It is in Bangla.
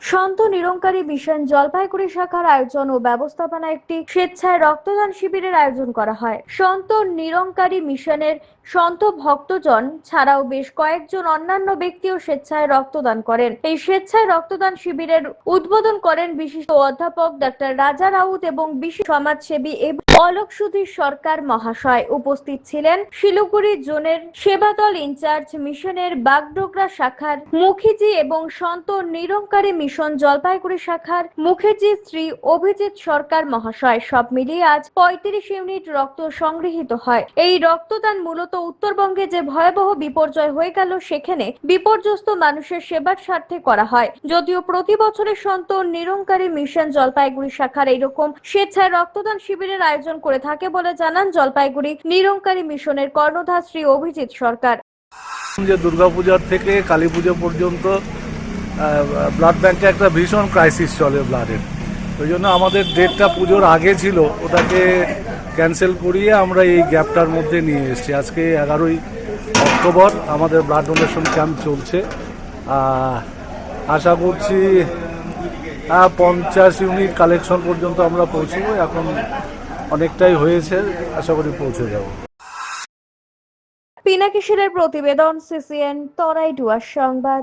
Sant Nirankari Mission জলপাইগুড়ি শাখার আয়োজন ও ব্যবস্থাপনা একটি স্বেচ্ছায় রক্তদান শিবিরের আয়োজন করা হয়। সন্ত নিরঙ্কারী মিশনের সন্ত ভক্তজন ছাড়াও বেশ কয়েকজন অন্যান্য ব্যক্তিও স্বেচ্ছায় রক্তদান করেন। এই স্বেচ্ছায় রক্তদান শিবিরের উদ্বোধন করেন বিশিষ্ট অধ্যাপক ডাক্তার রাজা রাউত এবং বিশিষ্ট সমাজসেবী এবং অলোক সুধীর সরকার মহাশয় উপস্থিত ছিলেন। শিলিগুড়ি জোনের সেবাদল ইনচার্জ মিশনের বাগডোগরা শাখার মুখিজি এবং সন্ত নিরঙ্কারী মিশন জলপাইগুড়ি শাখার মুখিজি শ্রী অভিজিৎ সরকার মহাশয়, সব মিলিয়ে আজ পঁয়ত্রিশ ইউনিট রক্ত সংগৃহীত হয়। এই রক্তদান মূলত উত্তরবঙ্গে যে ভয়াবহ বিপর্যয় হয়ে গেল, সেখানে বিপর্যস্ত মানুষের সেবার স্বার্থে করা হয়। যদিও প্রতি বছরের সন্ত নিরঙ্কারী মিশন জলপাইগুড়ি শাখার এইরকম স্বেচ্ছায় রক্তদান শিবিরের আয়োজন করে থাকে বলে জানান জলপাইগুড়ি নিরঙ্কারী মিশনের কর্ণধার শ্রী অভিজিৎ সরকার। যে দুর্গাপূজার থেকে কালী পর্যন্ত ব্লাড ব্যাংকে একটা ভীষণ ক্রাইসিস চলে ব্লাডের ওই জন্য আমাদের ডেটটা পুজোর আগে ছিল, ওটাকে ক্যান্সেল করিয়ে আমরা এই গ্যাপটার মধ্যে নিয়ে এসেছি। আজকে এগারোই অক্টোবর আমাদের ব্লাড ডোনেশন ক্যাম্প চলছে। আশা করছি পঞ্চাশ ইউনিট কালেকশন পর্যন্ত আমরা পৌঁছবো। এখন অনেকটাই হয়েছে, আশা করি পৌঁছে যাব। পিনাকিশিরের প্রতিবেদন, সিসিএন, তরাই ডুয়ার সংবাদ।